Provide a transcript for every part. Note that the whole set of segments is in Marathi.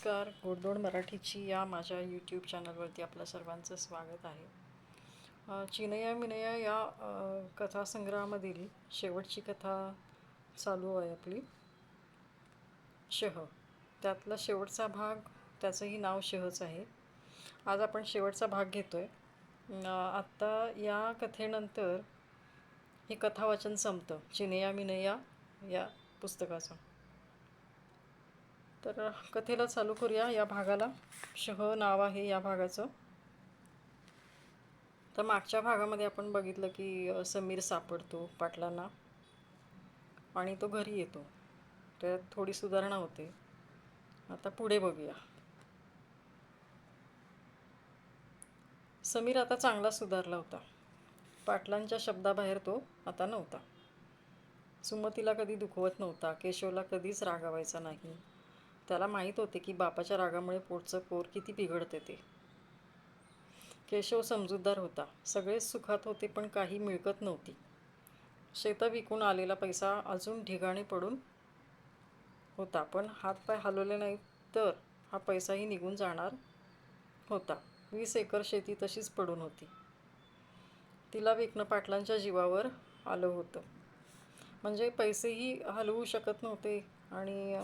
नमस्कार. गोडदोड मराठीची या माझ्या यूट्यूब चॅनलवरती आपलं सर्वांचं स्वागत आहे. चिनया मिनया या कथासंग्रहामधील शेवटची कथा चालू आहे आपली. शह. त्यातला शेवटचा भाग त्याचंही नाव शहच आहे. आज आपण शेवटचा भाग घेतो आहे आत्ता या कथेनंतर हे कथावाचन संपतं. चिनया मिनया या पुस्तकाचं. तर कथेला चालू करूया या भागाला. शह नाव आहे या भागाचं. तर मागच्या भागामध्ये आपण बघितलं की समीर सापडतो पाटलांना आणि तो घरी येतो. त्यात थोडी सुधारणा होते. आता पुढे बघूया. समीर आता चांगला सुधारला होता. पाटलांच्या शब्दाबाहेर तो आता नव्हता. सुमतीला कधी दुखवत नव्हता केशवला कधीच रागावायचा नाही. त्याला माहीत होते की बापाच्या रागामुळे पोटचं पोर किती बिघडते ते. केशव समजूतदार होता. सगळेच सुखात होते पण काही मिळकत नव्हती. शेतं विकून आलेला पैसा अजून ढिगाणी पडून होता पण हातपाय हलवले नाही तर हा पैसाही निघून जाणार होता. वीस एकर शेती तशीच पडून होती. तिला विकणं पाटलांच्या जीवावर आलं होतं. म्हणजे पैसेही हलवू शकत नव्हते आणि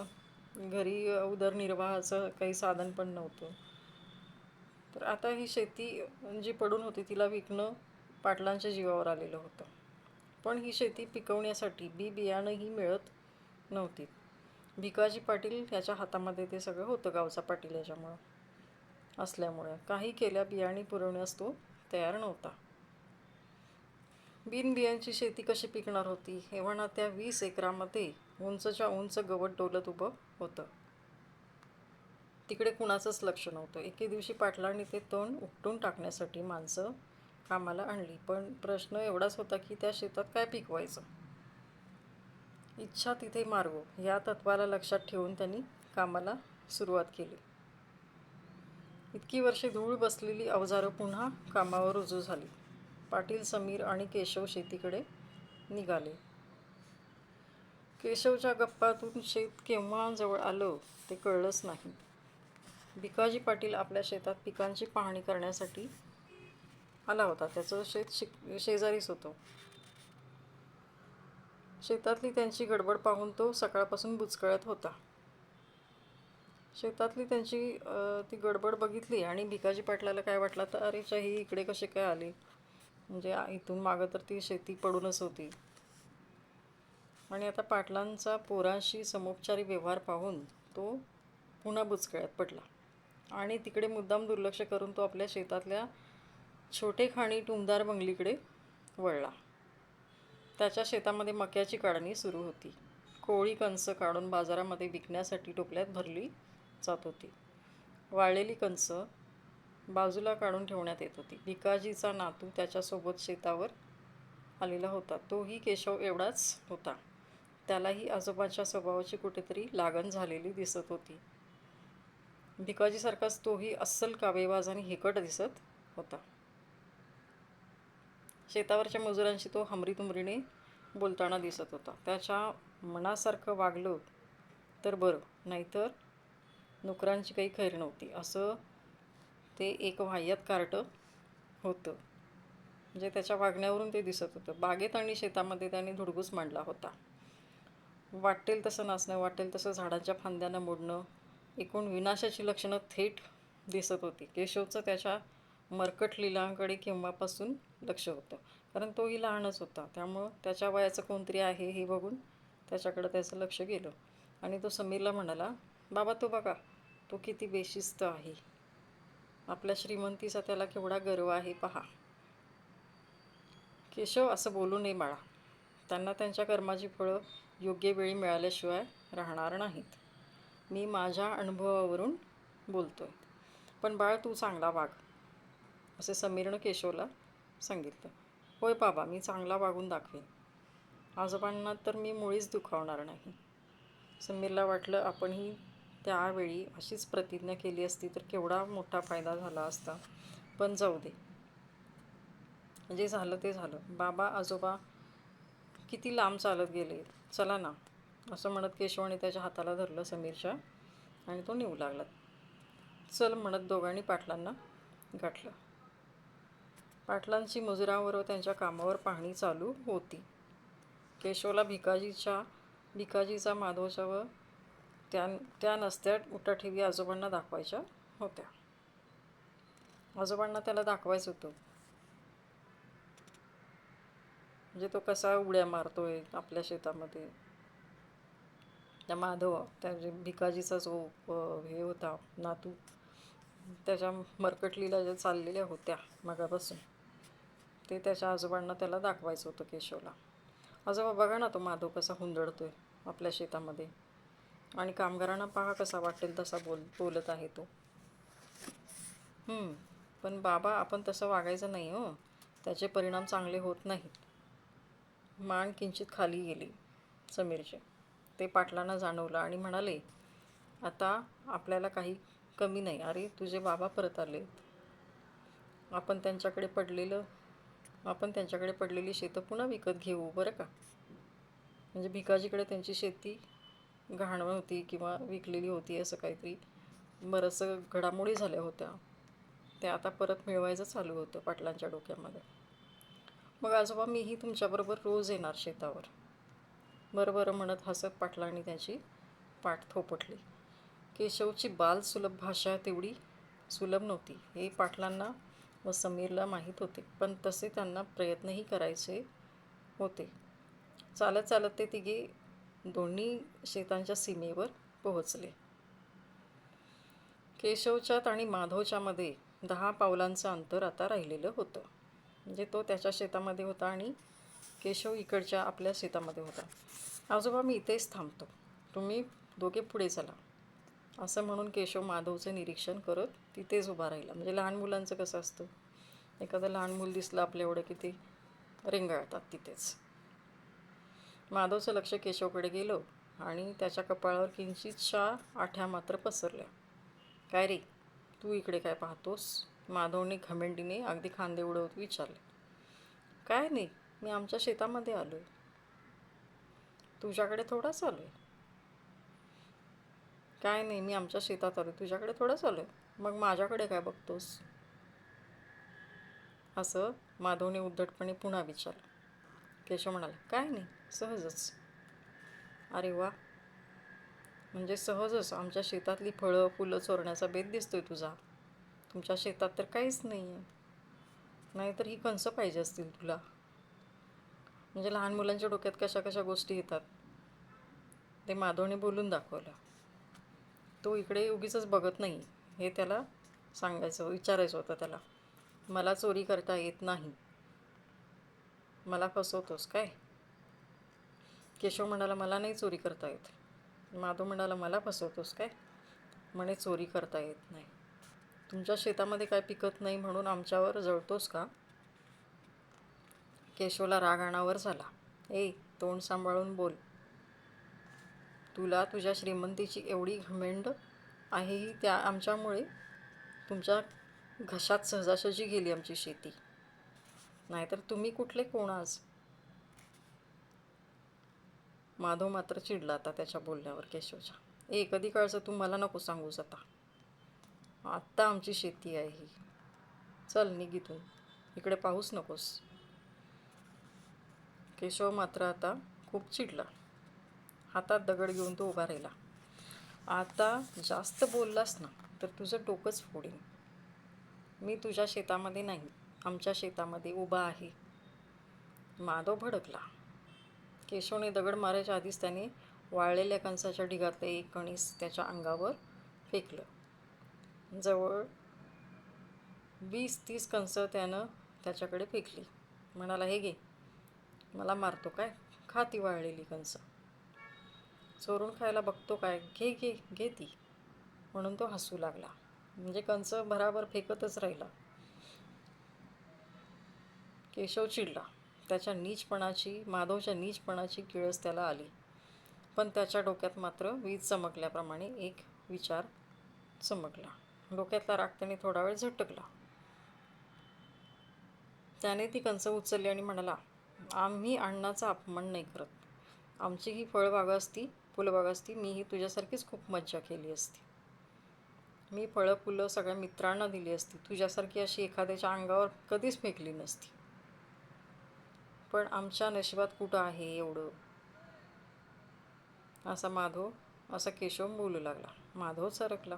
घरी उदरनिर्वाहाचं काही साधन पण नव्हतं. तर आता ही शेती जी पडून होती तिला विकणं पाटलांच्या जीवावर आलेलं होतं. पण ही शेती पिकवण्यासाठी बी बियाणंही मिळत नव्हती. भिकाजी पाटील याच्या हातामध्ये ते सगळं होतं गावचा पाटील याच्यामुळं असल्यामुळे. काही केल्या बियाणे पुरवण्यास तो तयार नव्हता. बिनबियांची शेती कशी पिकणार होती? हेव्हा त्या वीस एकरामध्ये उंचच्या उंच गवत डोलत उभं होतं. तिकडे कुणाचंच लक्ष नव्हतं. एके दिवशी पाटलांनी ते तण उपटून टाकण्यासाठी माणसं कामाला आणली. पण प्रश्न एवढाच होता की त्या शेतात काय पिकवायचं? इच्छा तिथे मारवो या तत्वाला लक्षात ठेवून त्यांनी कामाला सुरुवात केली. इतकी वर्षे धूळ बसलेली अवजारं पुन्हा कामावर रुजू झाली. पाटील समीर आणि केशव शेतीकडे निघाले. केशवच्या गप्पातून शेत केव्हा जवळ आलं ते कळलंच नाही. भिकाजी पाटील आपल्या शेतात पिकांची पाहणी करण्यासाठी आला होता. त्याचं शेत शिक शेजारीच होतं. शेतातली त्यांची गडबड पाहून तो सकाळपासून बुचकळत होता. शेतातली त्यांची ती गडबड बघितली आणि भिकाजी पाटलाला काय वाटलं तर अरे ही इकडे कसे काय आले? म्हणजे इथून मागं तर ती शेती पडूनच होती. आणि आता पाटलांचा पोरांशी समोपचारी व्यवहार पाहून तो पुन्हा बुचकळ्यात पडला. आणि तिकडे मुद्दाम दुर्लक्ष करून तो आपल्या शेतातल्या छोटे खाणी टुमदार बंगलीकडे वळला. त्याच्या शेतामध्ये मक्याची काढणी सुरू होती. कोळी कणसं काढून बाजारामध्ये विकण्यासाठी टोपल्यात भरली जात होती. वाळलेली कणसं बाजूला काढून ठेवण्यात येत होती. भिकाजीचा नातू त्याच्यासोबत शेतावर आलेला होता. तोही केशव एवढाच होता. त्यालाही आजोबाच्या स्वभावाची कुठेतरी लागण झालेली दिसत होती. भिकाजीसारखाच तोही अस्सल कावेबाज आणि हिकट दिसत होता. शेतावरच्या मजुरांशी तो हमरीतुमरीने बोलताना दिसत होता. त्याच्या मनासारखं वागलं तर बरं नाहीतर नोकरांची काही खैर नव्हती. असं ते एक वाह्यात कार्ट होतं. म्हणजे त्याच्या वागण्यावरून ते दिसत होतं. बागेत आणि शेतामध्ये त्याने धुडगूस मांडला होता. वाटेल तसं नाचणं वाटेल तसं झाडांच्या फांद्यानं मोडणं एकूण विनाशाची लक्षणं थेट दिसत होती. केशवचं त्याच्या मरकट लिलांकडे केव्हापासून लक्ष होतं? कारण तोही लहानच होता. त्यामुळं त्याच्या वयाचं कोणतरी आहे हे बघून त्याच्याकडं त्याचं लक्ष गेलं. आणि तो समीरला म्हणाला बाबा तो बघा तो किती बेशिस्त आहे. आपल्या श्रीमंतीचा त्याला केवढा गर्व आहे पहा. केशव असं बोलू नये बाळा. त्यांना त्यांच्या कर्माची फळं योग्य वेळी मिळाल्याशिवाय राहणार नाहीत. मी माझ्या अनुभवावरून बोलतो आहे पण बाळ तू चांगला वाग असे समीरनं केशवला सांगितलं. होय बाबा मी चांगला वागून दाखवेन. आजोबांना तर मी मुळीच दुखावणार नाही. समीरला वाटलं आपणही त्यावेळी अशीच प्रतिज्ञा केली असती तर केवढा मोठा फायदा झाला असता. पण जाऊ दे. जे झालं ते झालं. बाबा आजोबा किती लांब चालत गेले. चला ना. असं म्हणत केशवाने त्याच्या हाताला धरलं समीरच्या आणि तो नेऊ लागला. चल म्हणत दोघांनी पाटलांना गाठलं. पाटलांची मुजरावर व त्यांच्या कामावर पाहणी चालू होती. केशवला भिकाजीच्या भिकाजीचा माधवच्या व त्या त्या नसत्या उठाठेवी आजोबांना दाखवायच्या होत्या. आजोबांना त्याला दाखवायचं होतं. म्हणजे तो कसा उड्या मारतोय आपल्या शेतामध्ये. त्या माधव त्या जे भिकाजीचा जो हे होता नातू त्याच्या मरकटलीला ज्या चाललेल्या होत्या मगापासून ते त्याच्या आजोबांना त्याला दाखवायचं होतं केशवला. आजोबा बघा ना तो माधव कसा हुंदडतोय आपल्या शेतामध्ये. आणि कामगारांना पहा कसा वाटेल तसा बोल बोलत आहे तो. पण बाबा आपण तसं वागायचं नाही हो. त्याचे परिणाम चांगले होत नाहीत. मान किंचित खाली गेली समीरचे. ते पाटलांना जाणवलं आणि म्हणाले आता आपल्याला काही कमी नाही. अरे तुझे बाबा परत आले. आपण त्यांच्याकडे पडलेलं आपण त्यांच्याकडे पडलेली शेतं पुन्हा विकत घेऊ बरं का? म्हणजे भिकाजीकडे त्यांची शेती घाण होती किंवा विकलेली होती असं काहीतरी बरंचसं घडामोडी झाल्या होत्या. ते आता परत मिळवायचं चालू होतं पाटलांच्या डोक्यामध्ये. मग आजोबा मीही तुमच्याबरोबर रोज येणार शेतावर. बरं बरं म्हणत हसत पाटलांनी त्याची पाठ थोपटली. केशवची बाल सुलभ भाषा तेवढी सुलभ नव्हती. हे पाटलांना व समीरला माहीत होते पण तसे त्यांना प्रयत्नही करायचे होते. चालत चालत ते तिघे दोन्ही शेतांच्या सीमेवर पोहोचले. केशवच्यात आणि माधवच्यामध्ये दहा पावलांचं अंतर आता राहिलेलं होतं. म्हणजे तो त्याच्या शेतामध्ये होता आणि केशव इकडच्या आपल्या शेतामध्ये होता. आजोबा मी इथेच थांबतो. तुम्ही दोघे पुढे चला. असं म्हणून केशव माधवचं निरीक्षण करत तिथेच उभा राहिला. म्हणजे लहान मुलांचं कसं असतं? एखादं लहान मूल दिसलं आपल्या एवढं की ते रेंगाळतात तिथेच. माधवचं लक्ष केशवकडे गेलं आणि त्याच्या कपाळावर किंचितशा आठ्या मात्र पसरल्या. काय रे? तू इकडे काय पाहतोस? माधवने घमेंडीने अगदी खांदे उडवत विचारले. काय नाही मी आमच्या शेतामध्ये आलो आहे तुझ्याकडे थोडाच आलो आहे काय नाही मी आमच्या शेतात आलो तुझ्याकडे थोडंच आलो आहे मग माझ्याकडे काय बघतोस? असं माधवने उद्धटपणे पुन्हा विचारलं. केशव म्हणाला काय नाही सहजच. अरे वा. म्हणजे सहजच आमच्या शेतातली फळं फुलं चोरण्याचा बेत दिसतोय तुझा. तुमच्या शेतात तर काहीच नाही आहे नाहीतर ही कणसं पाहिजे असतील तुला. म्हणजे लहान मुलांच्या डोक्यात कशा कशा गोष्टी येतात? ते माधवने बोलून दाखवलं. तो इकडे उगीच बघत नाही. हे त्याला सांगायचं विचारायचं होतं त्याला. मला चोरी करता येत नाही. मला फसवतोस काय? केशव म्हणाला मला नाही चोरी करता येत. माधव म्हणाला मला फसवतोस काय? म्हणे चोरी करता येत नाही. तुमच्या शेतामध्ये काय पिकत नाही म्हणून आमच्यावर जळतोस का? केशवला राग आणावर झाला. ए तोंड सांभाळून बोल. तुला तुझ्या श्रीमंतीची एवढी घमेंड आहे ही त्या आमच्यामुळे? तुमच्या घशात सहजासहजी गेली आमची शेती. नाहीतर तुम्ही कुठले कोण आज? माधव मात्र चिडला आता त्याच्या बोलण्यावर केशवच्या. ए कधी काळचं तू मला नको सांगूस आता. आत्ता आमची शेती आहे ही. चल निघितून इकडे पाहूच नकोस. केशव मात्र आता खूप चिडला. हातात दगड घेऊन तो उभा राहिला. आता जास्त बोललास ना तर तुझं डोकंच फोडीन. मी तुझ्या शेतामध्ये नाही आमच्या शेतामध्ये उभा आहे. माधव भडकला. केशवने दगड मारायच्या आधीच त्याने वाळलेल्या कणसाच्या ढिगातलं एक कणीस त्याच्या अंगावर फेकलं. जवळ वीस तीस कणसं त्यानं त्याच्याकडे फेकली. म्हणाला हे घे मला मारतो काय? खा ती वाळलेली कणसं चोरून खायला बघतो काय? घे घे घे ती. म्हणून तो हसू लागला. म्हणजे कणस भराभर फेकतच राहिला. केशव चिडला. त्याच्या नीचपणाची माधवच्या नीचपणाची किळस त्याला आली. पण त्याच्या डोक्यात मात्र वीज चमकल्याप्रमाणे एक विचार चमकला. डोक्यातला राग त्याने थोडा वेळ झटकला. त्याने ती कंच उचलली आणि म्हणाला आम्ही अण्णाचा अपमान नाही करत. आमची ही फळबाग असती फुलबाग असती मीही तुझ्यासारखीच खूप मज्जा केली असती. मी फळं फुलं सगळ्या मित्रांना दिली असती. तुझ्यासारखी अशी एखाद्याच्या अंगावर कधीच फेकली नसती. पण आमच्या नशिबात कुठं आहे एवढं? असा माधव असा केशव बोलू लागला. माधव सरकला.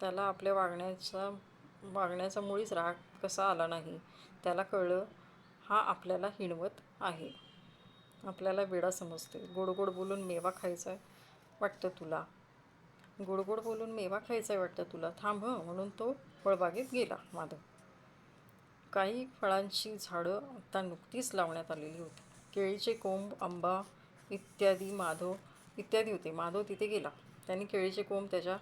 त्याला आपल्या वागण्याचा वागण्याचा मुळीच राग कसा आला नाही त्याला कळलं हा आपल्याला हिणवत आहे. आपल्याला वेडा समजते गोड गोड बोलून मेवा खायचा आहे वाटतं तुला? गोड गोड बोलून मेवा खायचा आहे वाटतं तुला? थांब म्हणून तो फळबागेत गेला माधव. काही फळांची झाडं आता नुकतीच लावण्यात आलेली होती. केळीचे कोंब आंबा इत्यादी माधव इत्यादी होते. माधव तिथे गेला. त्यांनी केळीचे कोंब त्याच्या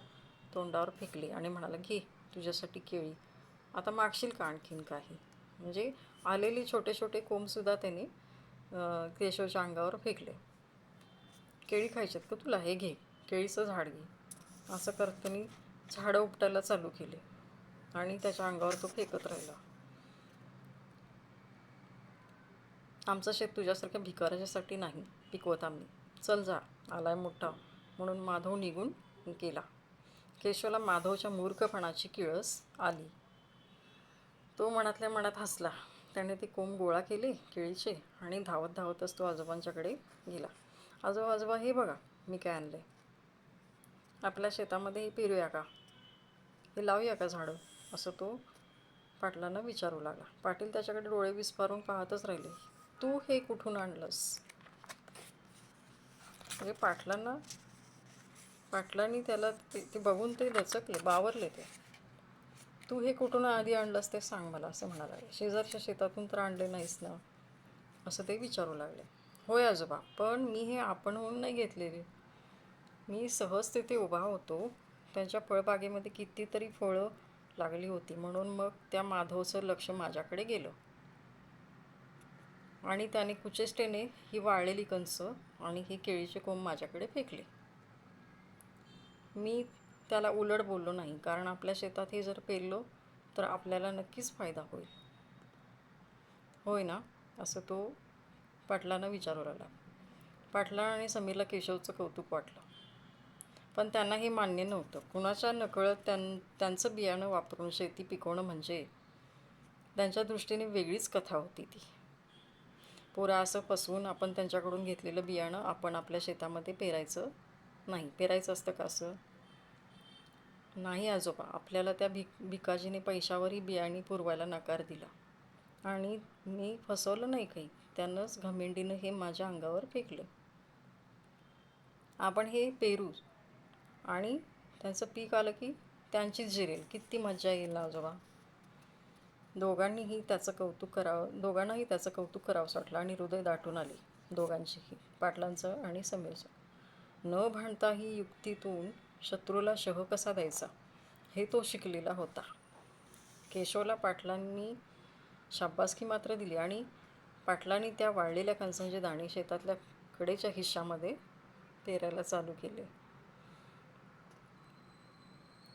तोंडावर फेकले आणि म्हणाला घे तुझ्यासाठी केळी. आता मागशील का आणखीन काही? म्हणजे आलेले छोटे छोटे कोंबसुद्धा त्यांनी केशवच्या अंगावर फेकले. केळी खायच्यात का तुला? हे घे. केळीचं झाड घे. असं करताना झाडं उपटायला चालू केले आणि त्याच्या अंगावर तो फेकत राहिला. आमचं शेत तुझ्यासारख्या भिकाऱ्याच्यासाठी नाही पिकवत आम्ही. चल जा आलाय मोठा. म्हणून माधव निघून गेला. केशवला माधवच्या मूर्खपणाची किळस आली. तो मनातल्या मनात हसला. त्याने ते कोंब गोळा केले केळीचे आणि धावत धावतच तो आजोबांच्याकडे गेला. आजोबा आजोबा हे बघा मी काय आणलं आपल्या शेतामध्ये हे पेरूया का? हे लावूया का झाडं? असं तो पाटलांना विचारू लागला. पाटील त्याच्याकडे डोळे विस्फारून पाहतच राहिले. तू हे कुठून आणलंस? म्हणजे पाटलांना? पाटलांनी त्याला ते ते बघून ते दचकले बावरले ते. तू हे कुठून आधी आणलंस ते सांग मला असं म्हणाला. शेजारच्या शेतातून तर आणले नाहीस ना? असं ते विचारू लागले. होय आजोबा पण मी हे आपण होऊन नाही घेतलेले. मी सहज तिथे उभा होतो. त्यांच्या फळबागेमध्ये कितीतरी फळं लागली होती. म्हणून मग त्या माधवचं लक्ष माझ्याकडे गेलं. आणि त्याने कुचेष्टेने ही वाळलेली कंस आणि हे केळीचे कोंब माझ्याकडे फेकले. मी त्याला उलट बोललो नाही कारण आपल्या शेतात हे जर पेरलो तर आपल्याला नक्कीच फायदा होईल. होय ना? असं तो पाटलानं विचारू लागला. पाटला आणि समीरला केशवचं कौतुक वाटलं. पण त्यांना हे मान्य नव्हतं. कुणाच्या नकळत त्यां त्यांचं बियाणं वापरून शेती पिकवणं म्हणजे त्यांच्या दृष्टीने वेगळीच कथा होती ती. पुरा असं फसवून आपण त्यांच्याकडून घेतलेलं बियाणं आपण आपल्या शेतामध्ये पेरायचं नाही. पेरायचं असतं का असं? नाही आजोबा. आपल्याला त्या भिक भिकाजीने पैशावरही बियाणे पुरवायला नकार दिला. आणि मी फसवलं नाही काही. त्यानंच घमेंडीनं हे माझ्या अंगावर फेकलं. आपण हे पेरू आणि त्यांचं पीक आलं की त्यांचीच जिरेल. किती मज्जा येईल आजोबा. दोघांनीही त्याचं कौतुक करावं दोघांनाही त्याचं कौतुक करावंसं वाटलं आणि हृदय दाटून आले दोघांचीही पाटलांचं आणि समीरचं. न भांडता ही युक्तीतून शत्रूला शह कसा द्यायचा? हे तो शिकलेला होता. केशवला पाटलांनी शाब्बासकी मात्र दिली आणि पाटलांनी त्या वाळलेल्या कणसांचे दाणे शेतातल्या कडेच्या हिश्श्यामध्ये पेरायला चालू केले.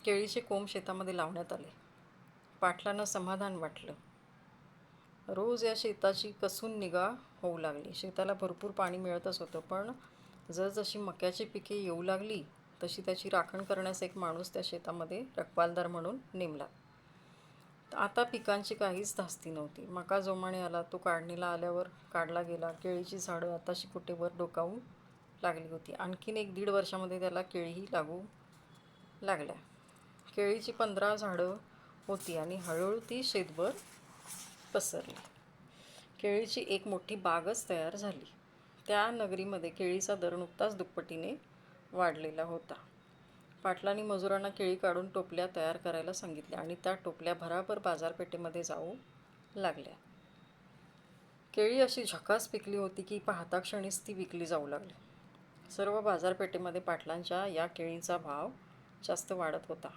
केळीचे कोंब शेतामध्ये लावण्यात आले. पाटलांना समाधान वाटलं. रोज या शेताची कसून निगा होऊ लागली. शेताला भरपूर पाणी मिळतच होतं पण जसजशी मक्याची पिके येऊ लागली तशी त्याची राखण करण्यास एक माणूस त्या शेतामध्ये रखवालदार म्हणून नेमला. आता पिकांची काहीच धास्ती नव्हती. मका जोमाने आला तो काढणीला आल्यावर काढला गेला. केळीची झाडं आताशी कुठेवर डोकावून लागली होती. आणखीन एक दीड वर्षामध्ये त्याला केळीही लागू लागल्या. केळीची पंधरा झाडं होती आणि हळूहळू ती शेतभर पसरली. केळीची एक मोठी बागच तयार झाली. त्या नगरीमध्ये केळीचा दर नुकताच दुप्पटीने वाढलेला होता. पाटलांनी मजुरांना केळी काढून टोपल्या तयार करायला सांगितल्या आणि त्या टोपल्या भराभर बाजारपेठेमध्ये जाऊ लागल्या. केळी अशी झकास पिकली होती की पाहता क्षणीच ती विकली जाऊ लागली. सर्व बाजारपेठेमध्ये पाटलांच्या या केळीचा भाव जास्त वाढत होता.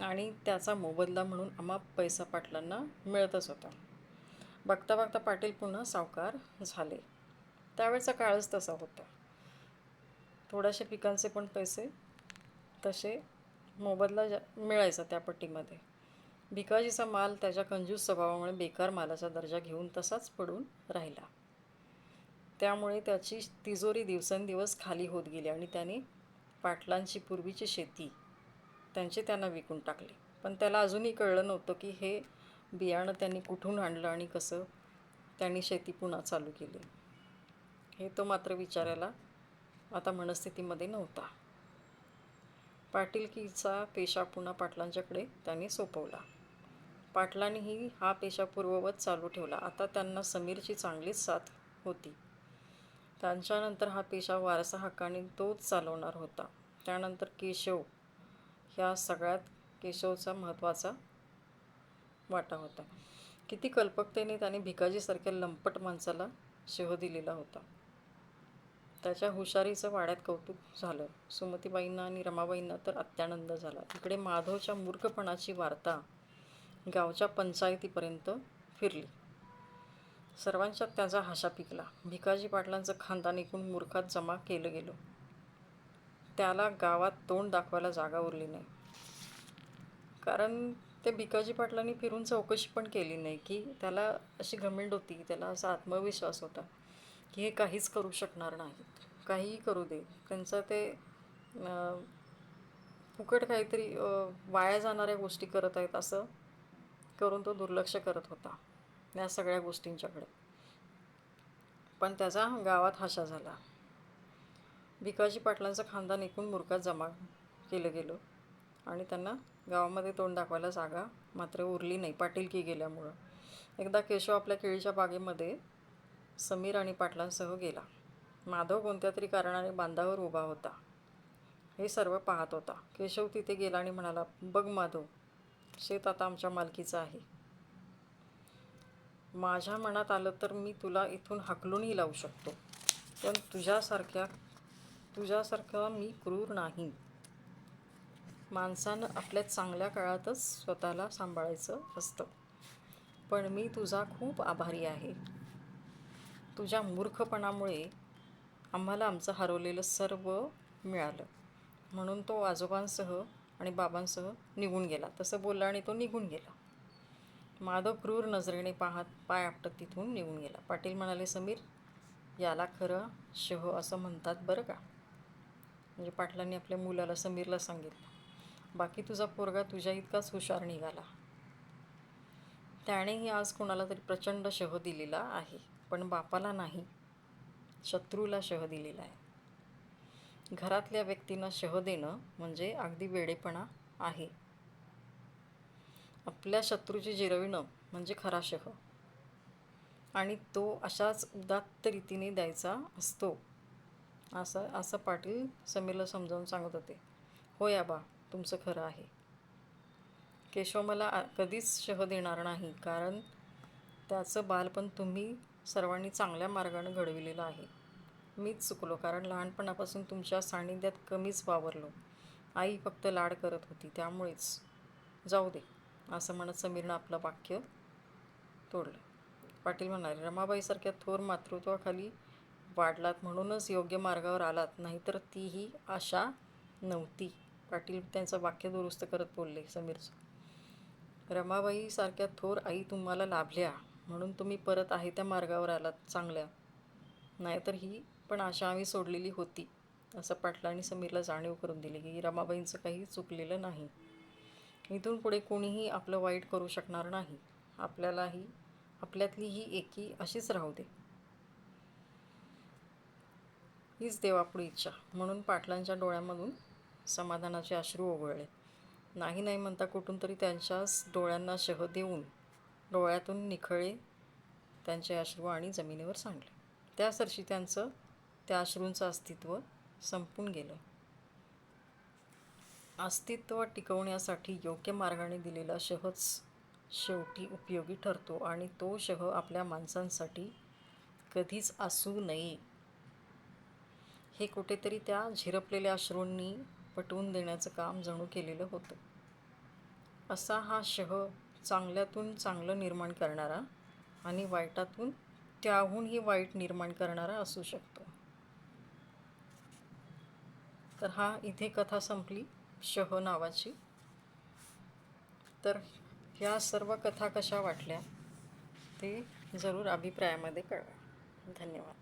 आणि त्याचा मोबदला म्हणून आम्हा पैसा पाटलांना मिळतच होता. बघता बघता पाटील पुन्हा सावकार झाले. त्यावेळचा काळच तसा होता. थोड्याशा पिकांचे पण पैसे तसे मोबदला जा मिळायचा त्या पट्टीमध्ये. भिकाजीचा माल त्याच्या कंजूस स्वभावामुळे बेकार मालाचा दर्जा घेऊन तसाच पडून राहिला. त्यामुळे त्याची तिजोरी दिवसेंदिवस खाली होत गेली आणि त्याने पाटलांची पूर्वीची शेती त्यांचे त्यांना विकून टाकले. पण त्याला अजूनही कळलं नव्हतं की हे बियाणं त्यांनी कुठून आणलं आणि कसं त्यांनी शेती पुन्हा चालू केली. हे तो मात्र विचारायला आता मनस्थितीमध्ये नव्हता. पाटीलकीचा पेशा पुन्हा पाटलांच्याकडे त्यांनी सोपवला. पाटलांनीही हा पेशा पूर्ववत चालू ठेवला. आता त्यांना समीरची चांगलीच साथ होती. त्यांच्यानंतर हा पेशा वारसा हक्काने तोच चालवणार होता. त्यानंतर केशव ह्या सगळ्यात केशवचा महत्त्वाचा वाटा होता. किती कल्पकतेने त्याने भिकाजीसारख्या लंपट माणसाला शेह दिलेला होता. त्याच्या हुशारीचं वाड्यात कौतुक झालं. सुमतीबाईंना आणि रमाबाईंना तर अत्यानंद झाला. इकडे माधवच्या मूर्खपणाची वार्ता गावच्या पंचायतीपर्यंत फिरली. सर्वांच्यात त्याचा हाशा पिकला. भिकाजी पाटलांचं खानदान एकूण मूर्खात जमा केलं गेलं. त्याला गावात तोंड दाखवायला जागा उरली नाही. कारण ते भिकाजी पाटलांनी फिरून चौकशी पण केली नाही की त्याला अशी घमेंड होती त्याला असा आत्मविश्वास होता की हे काहीच करू शकणार नाहीत काहीही करू दे. त्यांचं ते फुकट काहीतरी वाया जाणाऱ्या गोष्टी करत आहेत असं करून तो दुर्लक्ष करत होता या सगळ्या गोष्टींच्याकडे. पण त्याचा गावात हाशा झाला. भिकाजी पाटलांचं खानदान एकूण मुरकात जमा केलं गेलं. आणि त्यांना गावामध्ये तोंड दाखवायला जागा मात्र उरली नाही. पाटीलकी गेल्यामुळं. एकदा केशव आपल्या केळीच्या बागेमध्ये समीर आणि पाटलांसह गेला. माधव कोणत्या तरी कारणाने बांधावर उभा होता. हे सर्व पाहत होता. केशव तिथे गेला आणि म्हणाला बघ माधव शेत आता आमच्या मालकीचं आहे. माझ्या मनात आलं तर मी तुला इथून हाकलूनही लावू शकतो. पण तुझ्यासारख्या तुझ्यासारखा मी क्रूर नाही. माणसानं आपल्या चांगल्या काळातच स्वतःला सांभाळायचं असतं. पण मी तुझा खूप आभारी आहे. तुझ्या मूर्खपणामुळे आम्हाला आमचं हरवलेलं सर्व मिळालं. म्हणून तो आजोबांसह आणि बाबांसह निघून गेला. तसं बोलला आणि तो निघून गेला. माधव क्रूर नजरेने पाहत पाय आपटत तिथून निघून गेला. पाटील म्हणाले समीर याला खरं शह असं म्हणतात बरं का? म्हणजे पाटलांनी आपल्या मुलाला समीरला सांगितलं बाकी तुझा पोरगा तुझ्या इतकाच हुशार निघाला. त्यानेही आज कोणाला तरी प्रचंड शह दिलेला आहे पण बापाला नाही शत्रूला शह दिलेला आहे. घरातल्या व्यक्तींना शह देणं म्हणजे अगदी वेडेपणा आहे. आपल्या शत्रूची जिरविणं म्हणजे खरा शह. आणि तो अशाच उदात्त रीतीने द्यायचा असतो. असं असं पाटील समीरला समजावून सांगत होते. होय आबा तुमचं खरं आहे. केशव मला कधीच शह देणार नाही कारण त्याचं बालपण तुम्ही सर्वांनी चांगल्या मार्गाने घडविलेलं आहे. मीच चुकलो कारण लहानपणापासून तुमच्या सान्निध्यात कमीच वावरलो. आई फक्त लाड करत होती त्यामुळेच. जाऊ दे असं म्हणत समीरनं आपलं वाक्य तोडलं. पाटील म्हणाले रमाबाईसारख्या थोर मातृत्वाखाली वाढलात म्हणूनच योग्य मार्गावर आलात. नाहीतर तीही आशा नव्हती. पाटील त्यांचं वाक्य दुरुस्त करत बोलले समीरचं. रमाबाईसारख्या थोर आई तुम्हाला लाभल्या म्हणून तुम्ही परत आहे त्या मार्गावर आलात चांगल्या. नाहीतर ही पण आशा आम्ही सोडलेली होती असं पाटलांनी समीरला जाणीव करून दिली की रमाबाईंचं काही चुकलेलं नाही. इथून पुढे कोणीही आपलं वाईट करू शकणार नाही. आपल्यालाही आपल्यातली ही एकी अशीच राहू दे. हीच देवापुढे इच्छा. म्हणून पाटलांच्या डोळ्यामधून समाधानाचे अश्रू ओघळले. नाही नाही म्हणता कुठून तरी त्यांच्याच डोळ्यांना शह देऊन डोळ्यातून निखळे त्यांचे अश्रू आणि जमिनीवर सांडले. त्यासरशी त्यांचं त्या अश्रूंचं अस्तित्व संपून गेलं. अस्तित्व टिकवण्यासाठी योग्य मार्गाने दिलेला शहच शेवटी उपयोगी ठरतो आणि तो शह आपल्या माणसांसाठी कधीच असू नये. हे कुठेतरी त्या झिरपलेल्या अश्रूंनी पटवून देण्याचं काम जणू केलेलं होतं. असा हा शह चांगल्यातून चांगलं निर्माण करणारा आणि वाईटातून त्याहूनही वाईट निर्माण करणारा असू शकतो. तर हा इथे कथा संपली शह नावाची. तर ह्या सर्व कथा कशा वाटल्या ते जरूर अभिप्रायामध्ये कळवा. धन्यवाद.